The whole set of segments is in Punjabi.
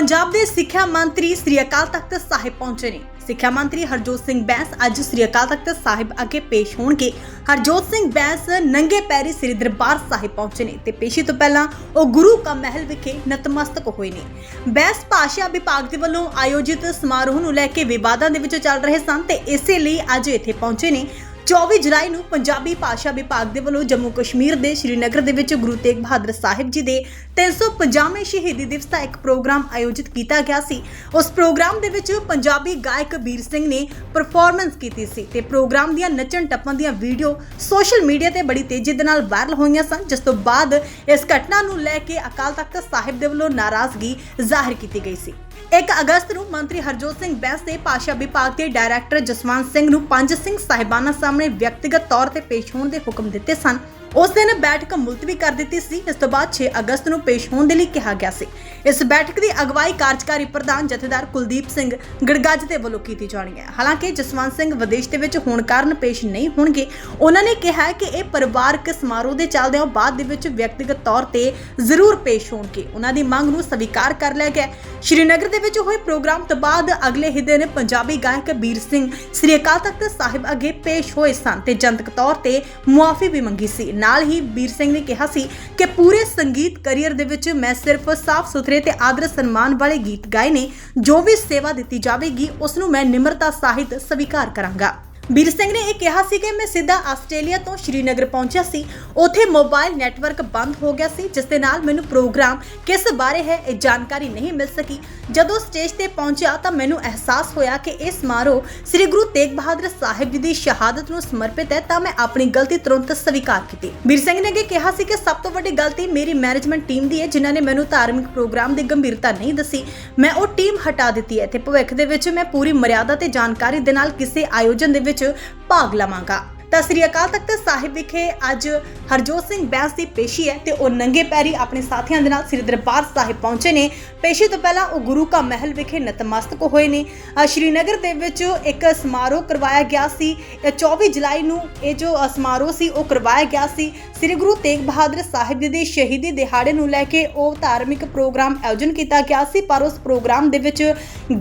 ਪੰਜਾਬ ਦੇ ਸਿੱਖਿਆ ਮੰਤਰੀ ਸ੍ਰੀ ਅਕਾਲ ਤਖਤ ਸਾਹਿਬ ਪਹੁੰਚੇ ਨੇ। ਸਿੱਖਿਆ ਮੰਤਰੀ ਹਰਜੋਤ ਸਿੰਘ ਬੈਂਸ ਅੱਜ ਸ੍ਰੀ ਅਕਾਲ ਤਖਤ ਸਾਹਿਬ ਅੱਗੇ ਪੇਸ਼ ਹੋਣਗੇ। ਹਰਜੋਤ ਸਿੰਘ ਬੈਂਸ ਨੰਗੇ ਪੈਰੀ ਸ੍ਰੀ ਦਰਬਾਰ ਸਾਹਿਬ ਪਹੁੰਚੇ ਨੇ ਤੇ ਪੇਸ਼ੀ ਤੋਂ ਪਹਿਲਾਂ ਉਹ ਗੁਰੂ ਕਾ ਮਹਿਲ ਵਿਖੇ ਨਤਮਸਤਕ ਹੋਏ ਨੇ। ਬੈਂਸ ਭਾਸ਼ਾ ਵਿਭਾਗ ਦੇ ਵੱਲੋਂ ਆਯੋਜਿਤ ਸਮਾਰੋਹ ਨੂੰ ਲੈ ਕੇ ਵਿਵਾਦਾਂ ਦੇ ਵਿੱਚ ਚੱਲ ਰਹੇ ਸਨ ਤੇ ਇਸੇ ਲਈ ਅੱਜ ਇੱਥੇ ਪਹੁੰਚੇ ਨੇ। 24 ਜੁਲਾਈ ਨੂੰ ਪੰਜਾਬੀ ਭਾਸ਼ਾ ਵਿਭਾਗ ਦੇ ਵੱਲੋਂ ਜੰਮੂ ਕਸ਼ਮੀਰ ਦੇ ਸ਼੍ਰੀਨਗਰ ਦੇ ਵਿੱਚ ਗੁਰੂ ਤੇਗ ਬਹਾਦਰ ਸਾਹਿਬ ਜੀ ਦੇ 350ਵੇਂ ਸ਼ਹੀਦੀ ਦਿਵਸ ਦਾ ਇੱਕ ਪ੍ਰੋਗਰਾਮ ਆਯੋਜਿਤ ਕੀਤਾ ਗਿਆ ਸੀ। ਉਸ ਪ੍ਰੋਗਰਾਮ ਦੇ ਵਿੱਚ ਪੰਜਾਬੀ ਗਾਇਕ ਵੀਰ ਸਿੰਘ ਨੇ ਪਰਫਾਰਮੈਂਸ ਕੀਤੀ ਸੀ ਤੇ ਪ੍ਰੋਗਰਾਮ ਦੀਆਂ ਨੱਚਣ ਟੱਪਣ ਦੀਆਂ ਵੀਡੀਓ ਸੋਸ਼ਲ ਮੀਡੀਆ ਤੇ ਬੜੀ ਤੇਜ਼ੀ ਦੇ ਨਾਲ ਵਾਇਰਲ ਹੋਈਆਂ ਸਨ, ਜਿਸ ਤੋਂ ਬਾਅਦ ਇਸ ਘਟਨਾ ਨੂੰ ਲੈ ਕੇ ਅਕਾਲ ਤਖਤ ਸਾਹਿਬ ਦੇ ਵੱਲੋਂ ਨਾਰਾਜ਼ਗੀ ਜ਼ਾਹਿਰ ਕੀਤੀ ਗਈ ਸੀ। 1 ਅਗਸਤ ਨੂੰ ਮੰਤਰੀ ਹਰਜੋਤ ਸਿੰਘ ਬੈਂਸ ਨੇ ਭਾਸ਼ਾ ਵਿਭਾਗ ਦੇ ਡਾਇਰੈਕਟਰ ਜਸਵੰਤ ਸਿੰਘ ਨੂੰ ਪੰਜ ਸਿੰਘ ਸਾਹਿਬਾਨਾਂ ਸਾਹਮਣੇ ਵਿਅਕਤੀਗਤ ਤੌਰ ਤੇ ਪੇਸ਼ ਹੋਣ ਦੇ ਹੁਕਮ ਦਿੱਤੇ ਸਨ। ਉਸ ਦਿਨ ਬੈਠਕ ਮੁਲਤਵੀ ਕਰ ਦਿੱਤੀ ਸੀ। ਇਸ ਤੋਂ ਬਾਅਦ 6 ਅਗਸਤ ਨੂੰ ਪੇਸ਼ ਹੋਣ ਦੇ ਲਈ ਕਿਹਾ ਗਿਆ ਸੀ। ਇਸ ਬੈਠਕ ਦੀ ਅਗਵਾਈ ਕਾਰਜਕਾਰੀ ਪ੍ਰਧਾਨ ਜਥੇਦਾਰ ਕੁਲਦੀਪ ਸਿੰਘ ਗੜਗੱਜ ਦੇ ਵੱਲੋਂ ਕੀਤੀ ਜਾਣੀ ਹੈ। ਹਾਲਾਂਕਿ ਜਸਵੰਤ ਸਿੰਘ ਵਿਦੇਸ਼ ਦੇ ਵਿੱਚ ਹੋਣ ਕਾਰਨ ਪੇਸ਼ ਨਹੀਂ ਹੋਣਗੇ। ਉਹਨਾਂ ਨੇ ਕਿਹਾ ਕਿ ਇਹ ਪਰਿਵਾਰਕ ਸਮਾਰੋਹ ਦੇ ਚੱਲਦਿਆਂ ਬਾਅਦ ਦੇ ਵਿੱਚ ਵਿਅਕਤੀਗਤ ਤੌਰ ਤੇ ਜ਼ਰੂਰ ਪੇਸ਼ ਹੋਣਗੇ। ਉਹਨਾਂ ਦੀ ਮੰਗ ਨੂੰ ਸਵੀਕਾਰ ਕਰ ਲਿਆ ਗਿਆ। ਸ਼੍ਰੀਨਗਰ ਦੇ ਵਿੱਚ ਹੋਏ ਪ੍ਰੋਗਰਾਮ ਤੋਂ ਬਾਅਦ ਅਗਲੇ ਹੀ ਦਿਨ ਪੰਜਾਬੀ ਗਾਇਕ ਵੀਰ ਸਿੰਘ ਸ੍ਰੀ ਅਕਾਲ ਤਖਤ ਸਾਹਿਬ ਅੱਗੇ ਪੇਸ਼ ਹੋਏ ਸਨ ਤੇ ਜਨਤਕ ਤੌਰ ਤੇ ਮੁਆਫੀ ਵੀ ਮੰਗੀ ਸੀ। ਨਾਲ ਹੀ ਵੀਰ ਸਿੰਘ ਨੇ ਕਿਹਾ ਸੀ ਕਿ ਪੂਰੇ ਸੰਗੀਤ ਕੈਰੀਅਰ ਦੇ ਵਿੱਚ ਮੈਂ ਸਿਰਫ ਸਾਫ਼ ਸੁਥਰੇ ਤੇ ਆਦਰ ਸਨਮਾਨ ਵਾਲੇ ਗੀਤ ਗਾਏ ਨੇ। ਜੋ ਵੀ ਸੇਵਾ ਦਿੱਤੀ ਜਾਵੇਗੀ ਉਸ ਨੂੰ ਮੈਂ ਨਿਮਰਤਾ ਸਾਹਿਤ ਸਵੀਕਾਰ ਕਰਾਂਗਾ। ਵੀਰ ਸਿੰਘ ਨੇ ਇਹ ਕਿਹਾ ਸੀ ਕਿ ਮੈਂ ਸਿੱਧਾ ਆਸਟ੍ਰੇਲੀਆ ਤੋਂ ਸ਼੍ਰੀਨਗਰ ਪਹੁੰਚਿਆ ਸੀ। ਉੱਥੇ ਮੋਬਾਈਲ ਨੈਟਵਰਕ ਬੰਦ ਹੋ ਗਿਆ ਸੀ, ਜਿਸ ਦੇ ਨਾਲ ਮੈਨੂੰ ਪ੍ਰੋਗਰਾਮ ਕਿਸ ਬਾਰੇ ਹੈ ਇਹ ਜਾਣਕਾਰੀ ਨਹੀਂ ਮਿਲ ਸਕੀ। ਜਦੋਂ ਸਟੇਜ ਤੇ ਪਹੁੰਚਿਆ ਤਾਂ ਮੈਨੂੰ ਅਹਿਸਾਸ ਹੋਇਆ ਕਿ ਇਹ ਸਮਾਰੋਹ ਸ੍ਰੀ ਗੁਰੂ ਤੇਗ ਬਹਾਦਰ ਸਾਹਿਬ ਜੀ ਦੀ ਸ਼ਹਾਦਤ ਨੂੰ ਸਮਰਪਿਤ ਹੈ ਤਾਂ ਮੈਂ ਆਪਣੀ ਗਲਤੀ ਤੁਰੰਤ ਸਵੀਕਾਰ ਕੀਤੀ। ਵੀਰ ਸਿੰਘ ਨੇ ਅੱਗੇ ਕਿਹਾ ਸੀ ਕਿ ਸਭ ਤੋਂ ਵੱਡੀ ਗਲਤੀ ਮੇਰੀ ਮੈਨੇਜਮੈਂਟ ਟੀਮ ਦੀ ਹੈ, ਜਿਨ੍ਹਾਂ ਨੇ ਮੈਨੂੰ ਧਾਰਮਿਕ ਪ੍ਰੋਗਰਾਮ ਦੀ ਗੰਭੀਰਤਾ ਨਹੀਂ ਦੱਸੀ। ਮੈਂ ਉਹ ਟੀਮ ਹਟਾ ਦਿੱਤੀ ਹੈ। ਤੇ ਭਵਿੱਖ ਦੇ ਵਿੱਚ ਮੈਂ ਪੂਰੀ ਮਰਿਆਦਾ ਤੇ ਜਾਣਕਾਰੀ ਦੇ ਨਾਲ ਕਿਸੇ ਆਯੋਜਨ ਦੇ ਵਿੱਚ পাগলামাগা ਤਾਂ ਸ੍ਰੀ ਅਕਾਲ ਤਖਤ ਸਾਹਿਬ ਵਿਖੇ ਅੱਜ ਹਰਜੋਤ ਸਿੰਘ ਬੈਂਸ ਦੀ ਪੇਸ਼ੀ ਹੈ ਤੇ ਉਹ ਨੰਗੇ ਪੈਰੀ ਆਪਣੇ ਸਾਥੀਆਂ ਦੇ ਨਾਲ ਸ੍ਰੀ ਦਰਬਾਰ ਸਾਹਿਬ ਪਹੁੰਚੇ ਨੇ। ਪੇਸ਼ੀ ਤੋਂ ਪਹਿਲਾਂ ਉਹ ਗੁਰੂ ਕਾ ਮਹਿਲ ਵਿਖੇ ਨਤਮਸਤਕ ਹੋਏ ਨੇ। ਸ਼੍ਰੀਨਗਰ ਦੇ ਵਿੱਚ ਇੱਕ ਸਮਾਰੋਹ ਕਰਵਾਇਆ ਗਿਆ ਸੀ। ਇਹ 24 ਜੁਲਾਈ ਨੂੰ ਇਹ ਜੋ ਸਮਾਰੋਹ ਸੀ, ਉਹ ਕਰਵਾਇਆ ਗਿਆ ਸੀ। ਸ੍ਰੀ ਗੁਰੂ ਤੇਗ ਬਹਾਦਰ ਸਾਹਿਬ ਜੀ ਦੇ ਸ਼ਹੀਦੀ ਦਿਹਾੜੇ ਨੂੰ ਲੈ ਕੇ ਉਹ ਧਾਰਮਿਕ ਪ੍ਰੋਗਰਾਮ ਆਯੋਜਨ ਕੀਤਾ ਗਿਆ ਸੀ, ਪਰ ਉਸ ਪ੍ਰੋਗਰਾਮ ਦੇ ਵਿੱਚ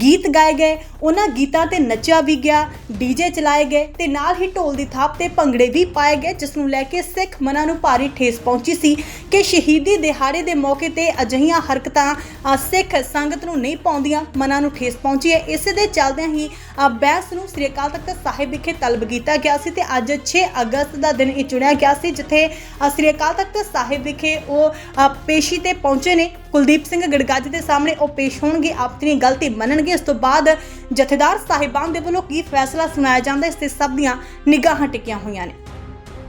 ਗੀਤ ਗਾਏ ਗਏ। ਉਹਨਾਂ ਗੀਤਾਂ ਤੇ ਨੱਚਿਆ ਵੀ ਗਿਆ, ਡੀਜੇ ਚਲਾਏ ਗਏ ਤੇ ਨਾਲ ਹੀ ਢੋਲ ਦੀ ਥਾਪ ਤੇ ਭੰਗੜੇ ਵੀ ਪਾਏ ਗਏ ਜਿਸ ਨੂੰ ਲੈ ਕੇ ਸਿੱਖ ਮਨਾਂ ਨੂੰ ਭਾਰੀ ਠੇਸ ਪਹੁੰਚੀ ਸੀ ਕਿ ਸ਼ਹੀਦੀ ਦਿਹਾੜੇ ਦੇ ਮੌਕੇ ਤੇ ਅਜਿਹੀਆਂ ਹਰਕਤਾਂ ਅ, ਸਿੱਖ ਸੰਗਤ ਨੂੰ ਨਹੀਂ ਪਾਉਂਦੀਆਂ ਮਨਾਂ ਨੂੰ ਠੇਸ ਪਹੁੰਚੀ ਹੈ। ਇਸੇ ਦੇ ਚੱਲਦਿਆਂ ਹੀ ਅ, ਬੈਂਸ ਨੂੰ ਸ੍ਰੀ ਅਕਾਲ ਤਖਤ ਸਾਹਿਬ ਵਿਖੇ ਤਲਬ ਕੀਤਾ ਗਿਆ ਸੀ ਤੇ ਅੱਜ 6 ਅਗਸਤ ਦਾ ਦਿਨ ਇਹ ਚੁਣਿਆ ਗਿਆ ਸੀ ਜਿੱਥੇ ਅ, ਸ੍ਰੀ ਅਕਾਲ ਤਖਤ ਸਾਹਿਬ ਵਿਖੇ ਉਹ ਅ, ਪੇਸ਼ੀ ਤੇ ਪਹੁੰਚੇ ਨੇ। ਕੁਲਦੀਪ ਸਿੰਘ ਗੜਗੱਜ ਦੇ ਸਾਹਮਣੇ ਉਹ ਪੇਸ਼ ਹੋਣਗੇ ਆਪਣੀ ਗਲਤੀ ਮੰਨਣਗੇ। ਇਸ ਤੋਂ ਬਾਅਦ ਜਥੇਦਾਰ ਸਾਹਿਬਾਨ ਦੇ ਵੱਲੋਂ ਕੀ ਫੈਸਲਾ ਸੁਣਾਇਆ ਜਾਂਦਾ ਇਸ ਤੇ ਸਭ ਦੀਆਂ ਨਿਗਾਹਾਂ ਟਿਕੀਆਂ ਹੋਈਆਂ ਨੇ।